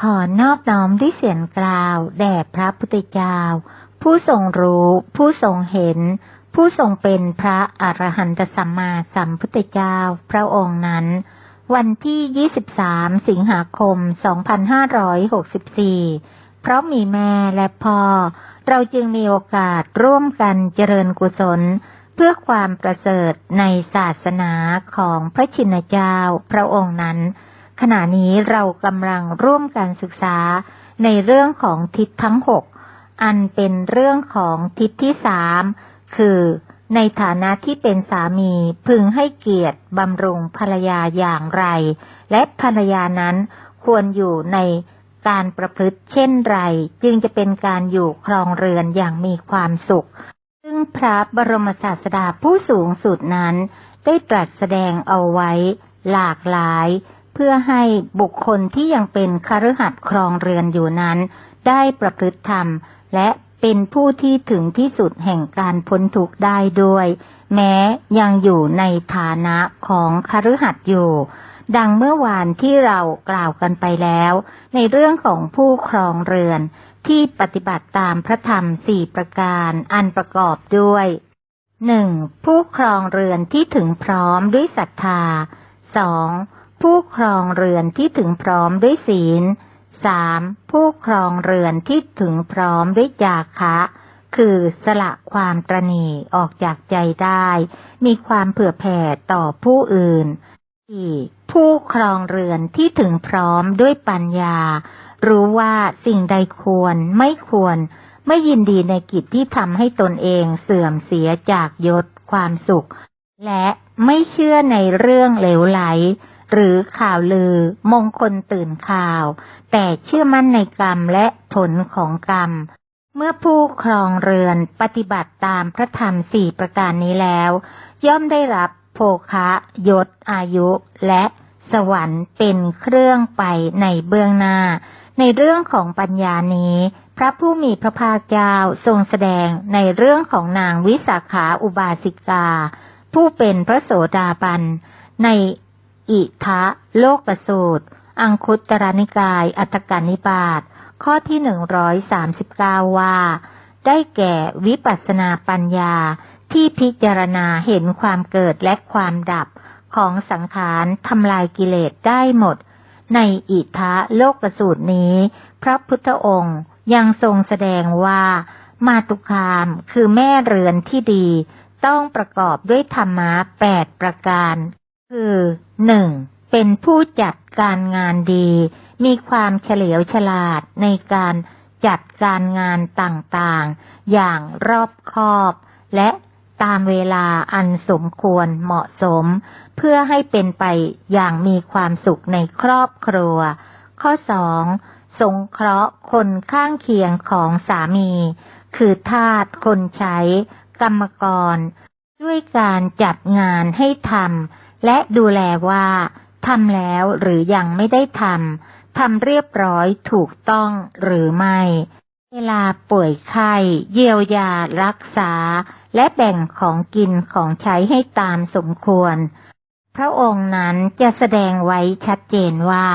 ขอนอบน้อมด้วยเสียงกล่าว แด่พระพุทธเจ้า ผู้ทรงรู้ ผู้ทรงเห็น ผู้ทรงเป็นพระอรหันตสัมมาสัมพุทธเจ้า พระองค์นั้น วันที่ 23 สิงหาคม 2564 เพราะมีแม่และพ่อ เราจึงมีโอกาสร่วมกันเจริญกุศล เพื่อความประเสริฐในศาสนาของพระชินเจ้า พระองค์นั้น ขณะนี้เรากำลังร่วมกันศึกษาในเรื่องของทิศทั้งหกอันเป็นเรื่องของทิศที่สามคือในฐานะที่เป็นสามีพึงให้เกียรติบำรุงภรรยาอย่างไร และภรรยานั้นควรอยู่ในการประพฤติเช่นไร จึงจะเป็นการอยู่ครองเรือนอย่างมีความสุข ซึ่งพระบรมศาสดาผู้สูงสุดนั้น ได้ตรัสแสดงเอาไว้หลากหลาย เพื่อให้บุคคลที่ยังเป็นคฤหัสถ์ครองเรือนอยู่นั้น ได้ประพฤติธรรม และเป็นผู้ที่ถึงที่สุดแห่งการพ้นทุกข์ได้ด้วย แม้ยังอยู่ในฐานะของคฤหัสถ์อยู่ ดังเมื่อวานที่เรากล่าวกันไปแล้ว ในเรื่องของผู้ครองเรือน ที่ปฏิบัติตามพระธรรมสี่ประการอันประกอบด้วยหนึ่งผู้ครองเรือนที่ถึงพร้อมด้วยศรัทธาสอง ผู้ครองเรือนที่ถึงพร้อมด้วยศีลสามผู้ครองเรือนที่ถึงพร้อมด้วยจาคะ คือสละความตรณีออกจากใจได้ มีความเผื่อแผ่ต่อผู้อื่นสี่ผู้ครองเรือนที่ถึงพร้อมด้วยปัญญา รู้ว่าสิ่งใดควรไม่ควร ไม่ยินดีในกิจที่ทำให้ตนเองเสื่อมเสียจากยศความสุข และไม่เชื่อในเรื่องเหลวไหล หรือข่าวลือ มงคลตื่นข่าว แต่เชื่อมั่นในกรรมและผลของกรรม เมื่อผู้ครองเรือนปฏิบัติตามพระธรรมสี่ประการนี้แล้ว ย่อมได้รับโภคะยศอายุและสวรรค์เป็นเครื่องไปในเบื้องหน้า ในเรื่องของปัญญานี้ พระผู้มีพระภาคเจ้าทรงแสดงในเรื่องของนางวิสาขาอุบาสิกา ผู้เป็นพระโสดาบัน ใน อิทะโลกประสูตร อังคุตรนิกาย อัตกานิบาตข้อที่หนึ่งร้อยสามสิบเก้าว่า ได้แก่วิปัสนาปัญญาที่พิจารณาเห็นความเกิดและความดับของสังขารทำลายกิเลสได้หมด ในอิทะโลกประสูตรนี้ พระพุทธองค์ยังทรงแสดงว่า มาตุคามคือแม่เรือนที่ดี ต้องประกอบด้วยธรรมะแปดประการ คือหนึ่งเป็นผู้จัดการงานดี มีความเฉลียวฉลาดในการจัดการงานต่างๆ อย่างรอบคอบ และตามเวลาอันสมควรเหมาะสม เพื่อให้เป็นไปอย่างมีความสุขในครอบครัว ข้อสองสงเคราะห์คนข้างเคียงของสามี คือทาสคนใช้ กรรมกร ด้วยการจัดงานให้ทำ และดูแลว่าทำแล้วหรือยังไม่ได้ทำทำเรียบร้อยถูกต้องหรือไม่ เวลาป่วยไข้เยียวยารักษา และแบ่งของกินของใช้ให้ตามสมควร พระองค์นั้นจะแสดงไว้ชัดเจนว่า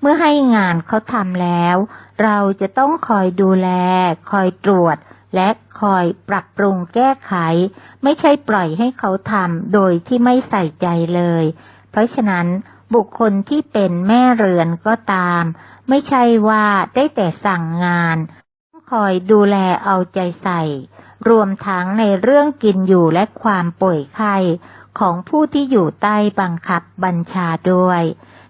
เมื่อให้งานเขาทำแล้ว เราจะต้องคอยดูแล คอยตรวจ และคอยปรับปรุงแก้ไข ไม่ใช่ปล่อยให้เขาทำโดยที่ไม่ใส่ใจเลย เพราะฉะนั้นบุคคลที่เป็นแม่เรือนก็ตาม ไม่ใช่ว่าได้แต่สั่งงานต้องคอยดูแลเอาใจใส่ รวมทั้งในเรื่องกินอยู่และความป่วยไข้ของผู้ที่อยู่ใต้บังคับบัญชาด้วย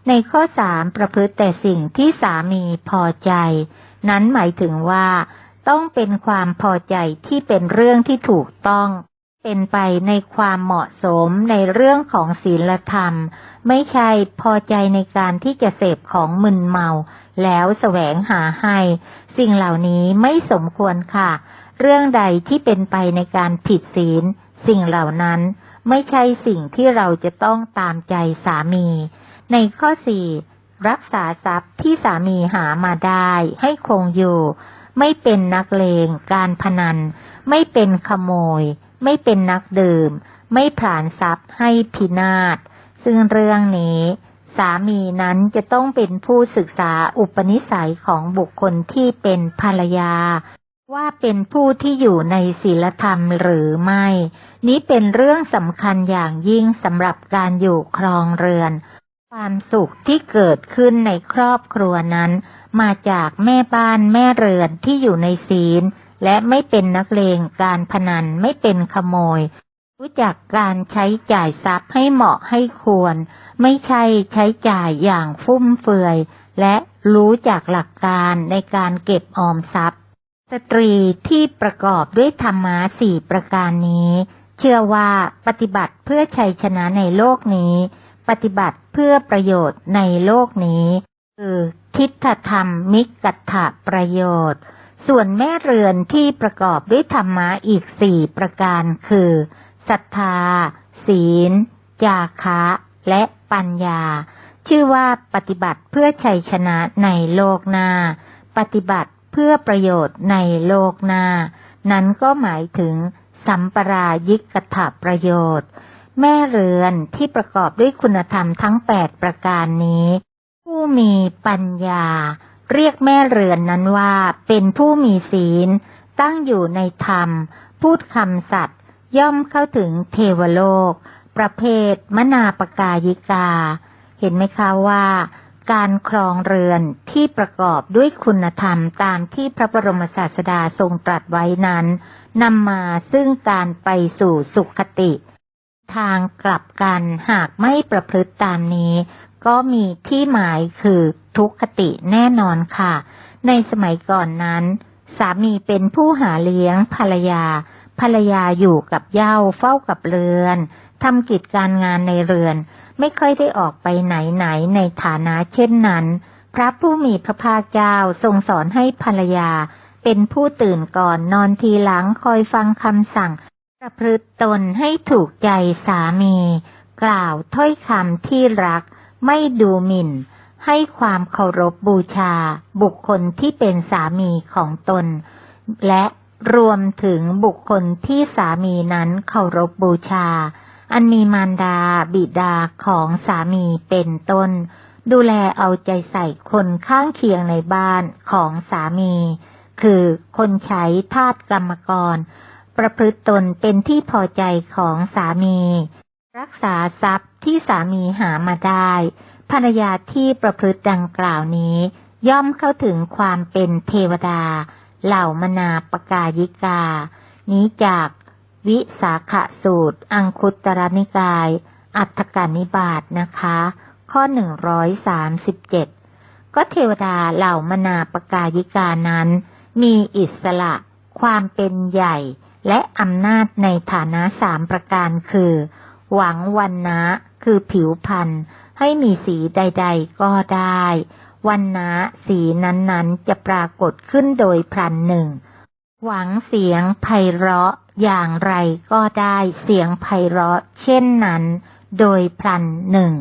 ในข้อสามประพฤติแต่สิ่งที่สามีพอใจ นั้นหมายถึงว่า ต้องเป็นความพอใจที่เป็นเรื่องที่ถูกต้อง เป็นไปในความเหมาะสมในเรื่องของศีลธรรม ไม่ใช่พอใจในการที่จะเสพของมึนเมา แล้วแสวงหาให้ สิ่งเหล่านี้ไม่สมควรค่ะ เรื่องใดที่เป็นไปในการผิดศีล สิ่งเหล่านั้นไม่ใช่สิ่งที่เราจะต้องตามใจสามี ในข้อสี่รักษาทรัพย์ที่สามีหามาได้ให้คงอยู่ ไม่เป็นนักเลง การพนัน ไม่เป็นขโมย ไม่เป็นนักดื่ม ไม่ผลานทรัพย์ให้พินาศ ซึ่งเรื่องนี้ สามีนั้นจะต้องเป็นผู้ศึกษาอุปนิสัยของบุคคลที่เป็นภรรยา ว่าเป็นผู้ที่อยู่ในศีลธรรมหรือไม่ นี้เป็นเรื่องสำคัญอย่างยิ่งสำหรับการอยู่ครองเรือน ความสุขที่เกิดขึ้นในครอบครัวนั้น มาจากแม่บ้านแม่เรือนที่อยู่ในศีล และไม่เป็นนักเลงการพนันไม่เป็นขโมย รู้จักการใช้จ่ายทรัพย์ให้เหมาะให้ควร ไม่ใช่ใช้จ่ายอย่างฟุ่มเฟือย และรู้จักหลักการในการเก็บออมทรัพย์ สตรีที่ประกอบด้วยธรรมะสี่ประการนี้ เชื่อว่าปฏิบัติเพื่อชัยชนะในโลกนี้ ปฏิบัติเพื่อประโยชน์ในโลกนี้ คือทิฏฐธรรมมิกัตถประโยชน์ ส่วนแม่เรือนที่ประกอบด้วยธรรมะอีกสี่ประการคือศรัทธา ศีล จาคะ และปัญญา ชื่อว่าปฏิบัติเพื่อชัยชนะในโลกหน้า ปฏิบัติเพื่อประโยชน์ในโลกหน้า นั้นก็หมายถึงสัมปรายิกถาประโยชน์ แม่เรือนที่ประกอบด้วยคุณธรรมทั้งแปดประการนี้ ผู้มีปัญญา เรียกแม่เรือนนั้นว่า เป็นผู้มีศีล ตั้งอยู่ในธรรม พูดคำสัตย์ย่อมเข้าถึงเทวโลก ประเภทมนาปกายิกา เห็นไหมคะว่า การครองเรือนที่ประกอบด้วยคุณธรรมตามที่พระบรมศาสดาทรงตรัสไว้นั้นนำมาซึ่งการไปสู่สุขติ ทางกลับกันหากไม่ประพฤติตามนี้ ก็มีที่หมายคือทุกขติแน่นอนค่ะ ในสมัยก่อนนั้น สามีเป็นผู้หาเลี้ยงภรรยา ภรรยาอยู่กับเย้าเฝ้ากับเรือนทำกิจการงานในเรือน ไม่ค่อยได้ออกไปไหนไหนในฐานะเช่นนั้น พระผู้มีพระภาคเจ้าทรงสอนให้ภรรยา เป็นผู้ตื่นก่อนนอนทีหลังคอยฟังคำสั่ง ประพฤติตนให้ถูกใจสามี กล่าวถ้อยคำที่รัก ไม่ดูหมิ่น ให้ความเคารพบบูชา บุคคลที่เป็นสามีของตน และรวมถึงบุคคลที่สามีนั้นเคารพบูชา อันมีมารดาบิดาของสามีเป็นต้น ดูแลเอาใจใส่คนข้างเคียงในบ้านของสามี คือคนใช้ทาสกรรมกร ประพฤติตนเป็นที่พอใจของสามี รักษาทรัพย์ที่สามีหามาได้ ภรรยาที่ประพฤติดังกล่าวนี้ ย่อมเข้าถึงความเป็นเทวดา เหล่ามนาปกายิกา นี้จากวิสาขสูตร อังคุตรนิกาย อัฏฐกานิบาตนะคะ ข้อหนึ่งร้อยสามสิบเจ็ดก็เทวดาเหล่ามนาปกายิกานั้น มีอิสระ ความเป็นใหญ่ และอำนาจในฐานะสามประการคือ หวังวันนะคือผิวพรรณให้มีสีใด ๆ ก็ได้วันนะสีนั้นๆ จะปรากฏขึ้นโดยพลันหนึ่ง หวังเสียงไพเราะอย่างไรก็ได้เสียงไพเราะ เช่นนั้น โดยพลันหนึ่ง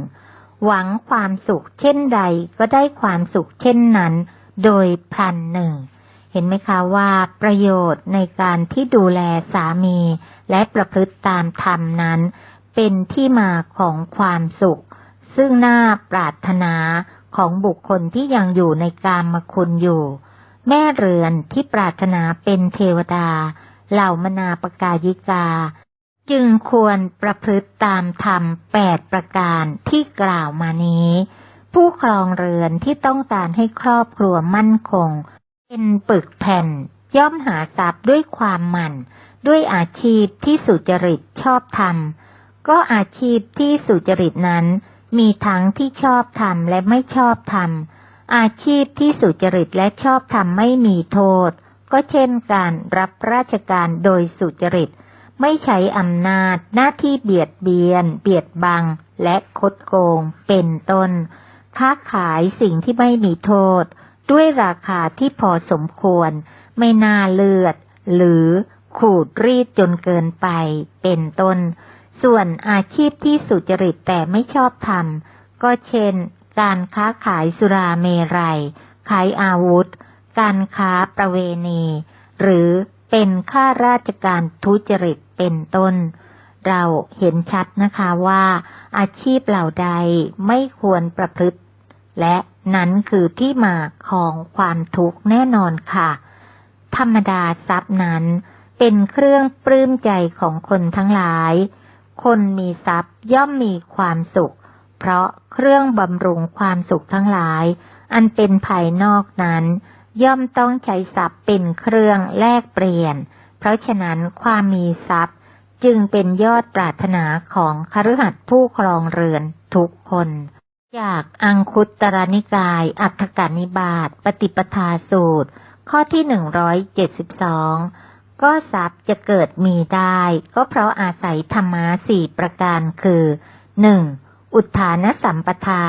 หวังความสุขเช่นใดก็ได้ความสุขเช่นนั้น โดยพลันหนึ่ง เห็นไหมคะว่าประโยชน์ในการที่ดูแลสามี และประพฤติตามธรรมนั้น เป็นที่มาของความสุข ซึ่งน่าปรารถนาของบุคคลที่ยังอยู่ในกามคุณอยู่ แม่เรือนที่ปรารถนาเป็นเทวดา เหล่ามนาปกายิกา จึงควรประพฤติตามธรรมแปดประการที่กล่าวมานี้ ผู้ครองเรือนที่ต้องการให้ครอบครัวมั่นคง เป็นปึกแผ่น ย่อมหาทรัพย์ด้วยความหมั่น ด้วยอาชีพที่สุจริตชอบธรรมก็อาชีพที่สุจริตนั้น มีทั้งที่ชอบธรรมและไม่ชอบธรรมอาชีพที่สุจริตและชอบธรรมไม่มีโทษ ก็เช่นการรับราชการโดยสุจริต ไม่ใช้อำนาจหน้าที่เบียดเบียน เบียดบัง และคดโกงเป็นต้น ค้าขายสิ่งที่ไม่มีโทษ ด้วยราคาที่พอสมควร ไม่น่าเลือด หรือขูดรีดจนเกินไป เป็นต้น ส่วนอาชีพที่สุจริตแต่ไม่ชอบธรรมก็เช่น การค้าขายสุราเมรัยขายอาวุธ การค้าประเวณี หรือเป็นข้าราชการทุจริตเป็นต้น เราเห็นชัดนะคะว่า อาชีพเหล่าใดไม่ควรประพฤติ และ นั้นคือที่มาของความทุกข์แน่นอนค่ะ ธรรมดาทรัพย์นั้น เป็นเครื่องปลื้มใจของคนทั้งหลาย คนมีทรัพย์ย่อมมีความสุข เพราะเครื่องบำรุงความสุขทั้งหลาย อันเป็นภายนอกนั้น ย่อมต้องใช้ทรัพย์เป็นเครื่องแลกเปลี่ยน เพราะฉะนั้นความมีทรัพย์จึงเป็นยอดปรารถนาของคฤหัสถ์ผู้ครองเรือนทุกคน จากอังคุตตรนิกาย อัฏฐกานิบาตปฏิปทาสูตร ข้อที่หนึ่งร้อยเจ็ดสิบสองก็ทรัพย์จะเกิดมีได้ ก็เพราะอาศัยธรรมะสี่ประการคือหนึ่งอุทานสัมปทา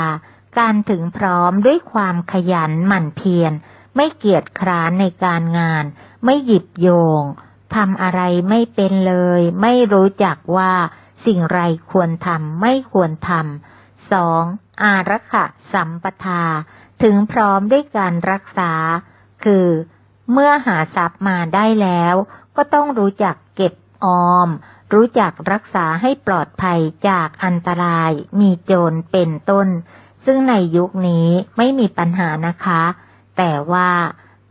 การถึงพร้อมด้วยความขยันหมั่นเพียร ไม่เกียจคร้านในการงาน ไม่หยิบโยงทำอะไรไม่เป็นเลย ไม่รู้จักว่าสิ่งไรควรทำไม่ควรทำสอง อารักขะสัมปทา ถึงพร้อมด้วยการรักษา คือ เมื่อหาทรัพย์มาได้แล้ว ก็ต้องรู้จักเก็บออม รู้จักรักษาให้ปลอดภัยจากอันตราย มีโจรเป็นต้น ซึ่งในยุคนี้ไม่มีปัญหานะคะ แต่ว่า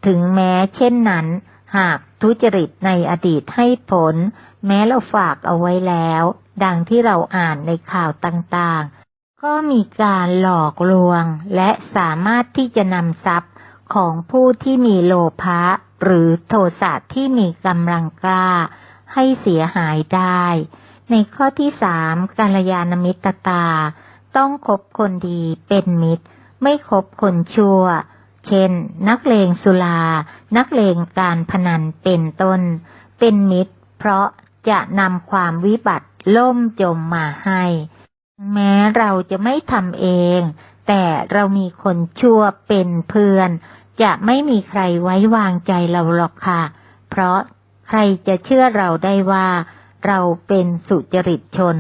ถึงแม้เช่นนั้น หากทุจริตในอดีตให้ผล แม้เราฝากเอาไว้แล้ว ดังที่เราอ่านในข่าวต่างๆ ก็มีการหลอกลวงและสามารถที่จะนำทรัพย์ของผู้ที่มีโลภะหรือโทสะที่มีกำลังกล้า ให้เสียหายได้ ในข้อที่สามกาลยานมิตรตา ต้องคบคนดีเป็นมิตร ไม่คบคนชั่ว เช่น นักเลงสุรา นักเลงการพนันเป็นต้น เป็นมิตร เพราะจะนำความวิบัติล่มจมมาให้ แม้เราจะไม่ทำเอง แต่เรามีคนชั่วเป็นเพื่อน จะไม่มีใครไว้วางใจเราหรอกค่ะ เพราะใครจะเชื่อเราได้ว่า เราเป็นสุจริตชน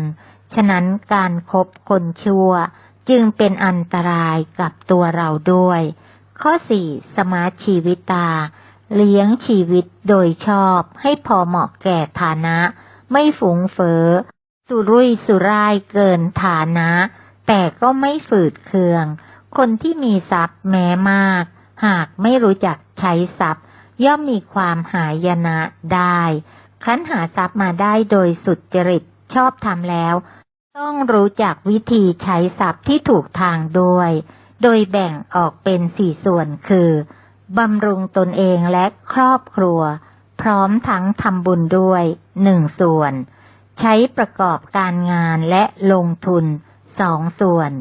ฉะนั้นการครบคนชั่ว จึงเป็นอันตรายกับตัวเราด้วย ข้อสี่สมาชีวิตา เลี้ยงชีวิตโดยชอบให้พอเหมาะแก่ฐานะ ไม่ฝูงเฟอ้อ สุรุ่ยสุร่ายเกินฐานะ แต่ก็ไม่ฝืดเคือง คนที่มีทรัพย์แม้มาก หากไม่รู้จักใช้ทรัพย์ ย่อมมีความหายนะได้ ครั้นหาทรัพย์มาได้โดยสุดจริตชอบทำแล้ว ต้องรู้จักวิธีใช้ทรัพย์ที่ถูกทางด้วย โดยแบ่งออกเป็นสี่ส่วนคือบำรุงตนเองและครอบครัว พร้อมทั้งทำบุญด้วยหนึ่งส่วน ใช้ประกอบการงานและลงทุนสองส่วน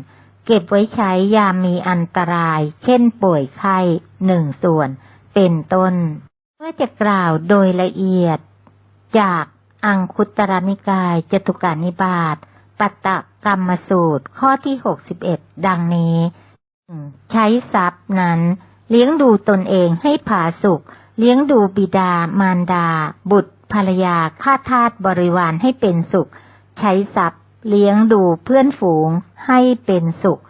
เก็บไว้ใช้ยามมีอันตราย เช่นป่วยไข้หนึ่งส่วน เป็นต้นเพื่อจะกล่าวโดยละเอียด จากอังคุตรนิกายจตุการนิบาตปัตตกรรมสูตรข้อที่หกสิบเอ็ดดังนี้ใช้ทรัพย์นั้น เลี้ยงดูตนเองให้ผาสุข เลี้ยงดูบิดามารดา บุตร ภรรยาข้าทาสบริวารให้เป็นสุข ใช้ทรัพย์ เลี้ยงดูเพื่อนฝูงให้เป็นสุข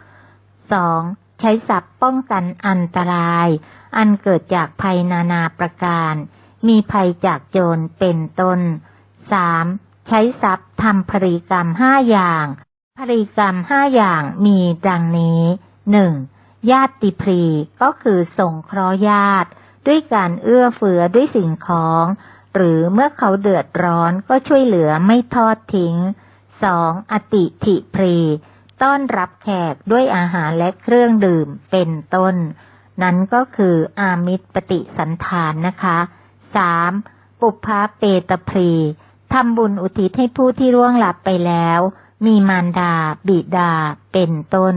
สองใช้ทรัพย์ป้องกันอันตราย อันเกิดจากภัยนานาประการ มีภัยจากโจรเป็นต้นสามใช้ทรัพย์ทำภริกรรมห้าอย่างภริกรรมห้าอย่างมีดังนี้หนึ่งญาติพรีก็คือส่งเคราะห์ญาติ ด้วยการเอื้อเฟื้อด้วยสิ่งของ หรือเมื่อเขาเดือดร้อนก็ช่วยเหลือไม่ทอดทิ้ง สองอติถิพรี ต้อนรับแขกด้วยอาหารและเครื่องดื่มเป็นต้น นั้นก็คืออามิตรปฏิสันฐานนะคะสามปุพพาเปตพรีทำบุญอุทิศให้ผู้ที่ร่วงหลับไปแล้ว มีมารดา บิดา เป็นต้น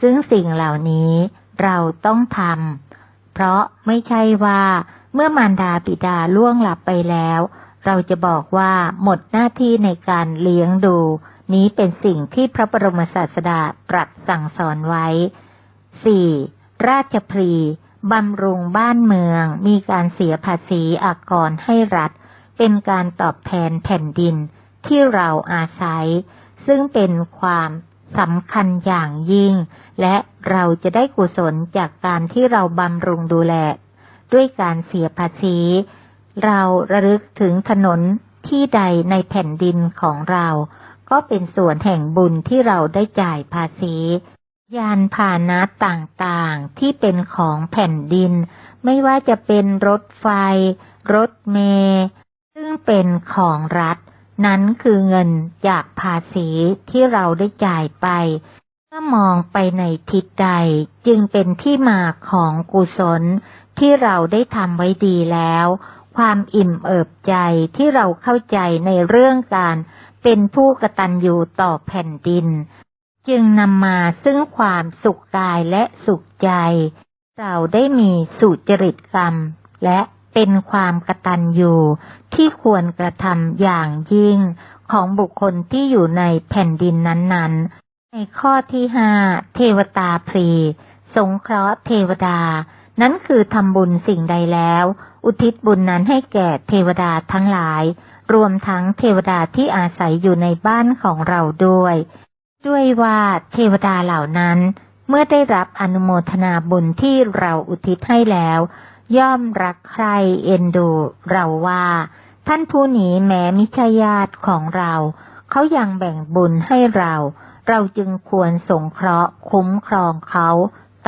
ซึ่งสิ่งเหล่านี้เราต้องทำ เพราะไม่ใช่ว่า เมื่อมารดาบิดาล่วงหลับไปแล้ว เราจะบอกว่าหมดหน้าที่ในการเลี้ยงดู นี้เป็นสิ่งที่พระบรมศาสดาตรัสสั่งสอนไว้สี่ราชพรีบำรุงบ้านเมือง มีการเสียภาษีอากรให้รัฐ เป็นการตอบแทนแผ่นดินที่เราอาศัย ซึ่งเป็นความสำคัญอย่างยิ่ง และเราจะได้กุศลจากการที่เราบำรุงดูแล ด้วยการเสียภาษี เราระลึกถึงถนนที่ใดในแผ่นดินของเรา ก็เป็นส่วนแห่งบุญที่เราได้จ่ายภาษี ยานพาหนะต่างๆที่เป็นของแผ่นดิน ไม่ว่าจะเป็นรถไฟ รถเมล์ซึ่งเป็นของรัฐ นั้นคือเงินจากภาษีที่เราได้จ่ายไปเมื่อมองไปในทิศใดจึงเป็นที่มาของกุศล ที่เราได้ทำไว้ดีแล้ว ความอิ่มเอิบใจที่เราเข้าใจในเรื่องการเป็นผู้กตัญญูต่อแผ่นดิน จึงนำมาซึ่งความสุขกายและสุขใจ เราได้มีสุจริตกรรม และเป็นความกตัญญูที่ควรกระทำอย่างยิ่งของบุคคลที่อยู่ในแผ่นดินนั้นๆ ในข้อที่ห้าเทวตาพรี สงเคราะห์เทวดา นั้นคือทำบุญสิ่งใดแล้ว อุทิศบุญนั้นให้แก่เทวดาทั้งหลาย รวมทั้งเทวดาที่อาศัยอยู่ในบ้านของเราด้วย ด้วยว่าเทวดาเหล่านั้น เมื่อได้รับอนุโมทนาบุญที่เราอุทิศให้แล้ว ย่อมรักใครเอ็นดูเราว่า ท่านผู้นี้แม้มิใช่ญาติของเรา เขายังแบ่งบุญให้เรา เราจึงควรสงเคราะห์คุ้มครองเขา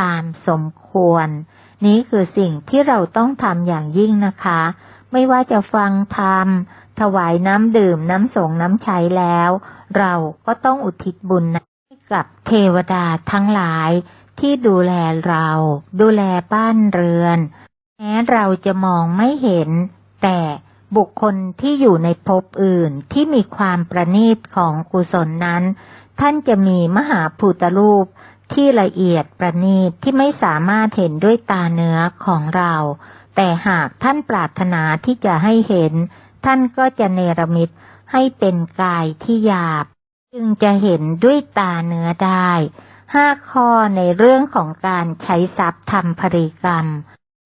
ตามสมควร นี้คือสิ่งที่เราต้องทำอย่างยิ่งนะคะ ไม่ว่าจะฟังธรรม ถวายน้ำดื่มน้ำสงน้ำใช้แล้ว เราก็ต้องอุทิศบุญให้กับเทวดาทั้งหลายที่ดูแลเรา ดูแลบ้านเรือน แม้เราจะมองไม่เห็น แต่บุคคลที่อยู่ในภพอื่นที่มีความประณีตของกุศลนั้น ท่านจะมีมหาภูตรูป ที่ละเอียดประณีตที่ไม่สามารถเห็นด้วยตาเนื้อของเรา แต่หากท่านปรารถนาที่จะให้เห็น ท่านก็จะเนรมิตให้เป็นกายที่หยาบ จึงจะเห็นด้วยตาเนื้อได้ห้าข้อในเรื่องของการใช้ทรัพย์ทำภริกรรม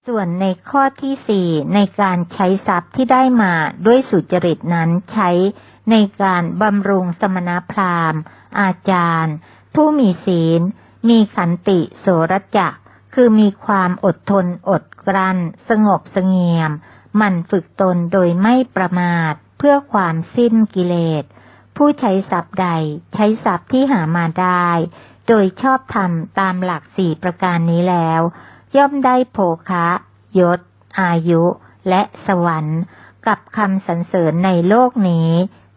ส่วนในข้อที่สี่ในการใช้ทรัพย์ที่ได้มาด้วยสุจริตนั้นใช้ในการบำรุงสมณพราหมณ์ อาจารย์ ผู้มีศีล มีขันติโสรจะคือมีความอดทนอดกลั้น สงบสงเงียม มันฝึกตนโดยไม่ประมาท เพื่อความสิ้นกิเลส ผู้ใช้ทรัพย์ใด ใช้ทรัพย์ที่หามาได้ โดยชอบธรรมตามหลักสี่ประการนี้แล้ว ย่อมได้โภคะยศ อายุ และสวรรค์ กับคำสรรเสริญในโลกนี้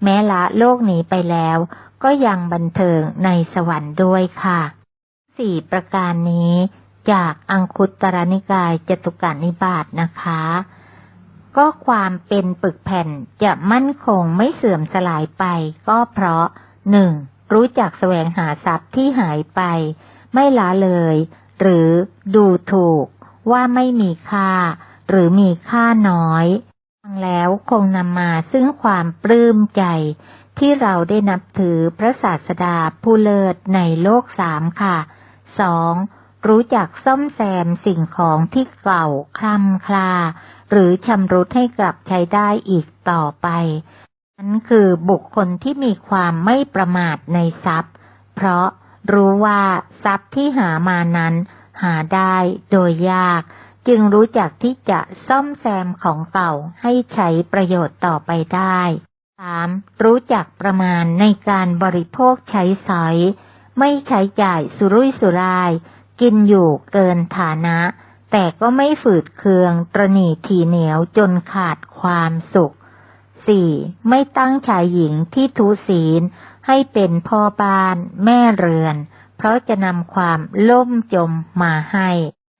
แม้ละโลกนี้ไปแล้ว ก็ยังบันเทิงในสวรรค์ด้วยค่ะ สี่ประการนี้จากอังคุตรนิกายจตุกานิบาตนะคะ ก็ความเป็นปึกแผ่นจะมั่นคงไม่เสื่อมสลายไป ก็เพราะหนึ่งรู้จักแสวงหาทรัพย์ที่หายไป ไม่ละเลย หรือดูถูกว่าไม่มีค่า หรือมีค่าน้อยฟังแล้วคงนำมาซึ่งความปลื้มใจ ที่เราได้นับถือพระศาสดาผู้เลิศในโลกสามค่ะ สองรู้จักซ่อมแซมสิ่งของที่เก่าคล่ำคลา หรือชำรุดให้กลับใช้ได้อีกต่อไป นั้นคือบุคคลที่มีความไม่ประมาทในทรัพย์ เพราะรู้ว่าทรัพย์ที่หามานั้น หาได้โดยยาก จึงรู้จักที่จะซ่อมแซมของเก่าให้ใช้ประโยชน์ต่อไปได้สามรู้จักประมาณในการบริโภคใช้สอย ไม่ใช้จ่ายสุรุ่ยสุร่าย กินอยู่เกินฐานะ แต่ก็ไม่ฝืดเคือง ตรณีทีเหนียวจนขาดความสุขสี่ไม่ตั้งชายหญิงที่ทุศีล ให้เป็นพ่อบ้าน แม่เรือน เพราะจะนำความล่มจมมาให้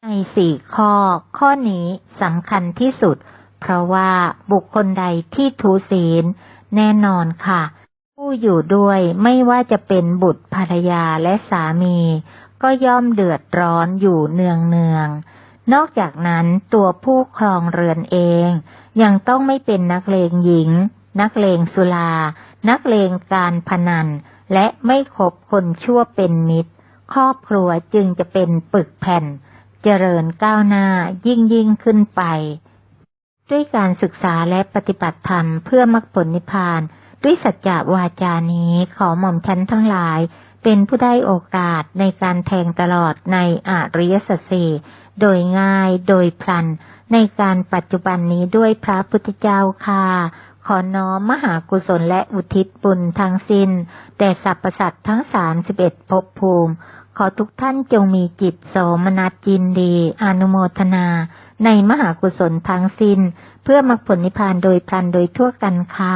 ในสี่ข้อ ข้อนี้สำคัญที่สุด เพราะว่าบุคคลใดที่ทุศีล แน่นอนค่ะ ผู้อยู่ด้วยไม่ว่าจะเป็นบุตรภรรยาและสามี ก็ย่อมเดือดร้อนอยู่เนืองเนืองนอกจากนั้นตัวผู้ครองเรือนเอง ยังต้องไม่เป็นนักเลงหญิง นักเลงสุรา นักเลงการพนัน และไม่คบคนชั่วเป็นมิตร ครอบครัวจึงจะเป็นปึกแผ่น เจริญก้าวหน้ายิ่งยิ่งขึ้นไป ด้วยการศึกษาและปฏิบัติธรรมเพื่อมรรคผลนิพพาน ด้วยสัจจะวาจานี้ขอหม่อมชั้นทั้งหลาย เป็นผู้ได้โอกาสในการแทงตลอดในอริยสัจสี่โดยง่ายโดยพลัน ในการปัจจุบันนี้ด้วยพระพุทธเจ้าค่ะขอน้อมมหากุศลและอุทิศบุญทั้งสิน้นแด่สรรพสัตว์ทั้งสามสิบเอ็ดภพภูมิ ขอทุกท่านจงมีจิตโสมนัสยินดี อนุโมทนา ในมหากุศลทั้งสิน้น เพื่อมรรคผลนิพพานโดยพลันโดยทั่วกันคา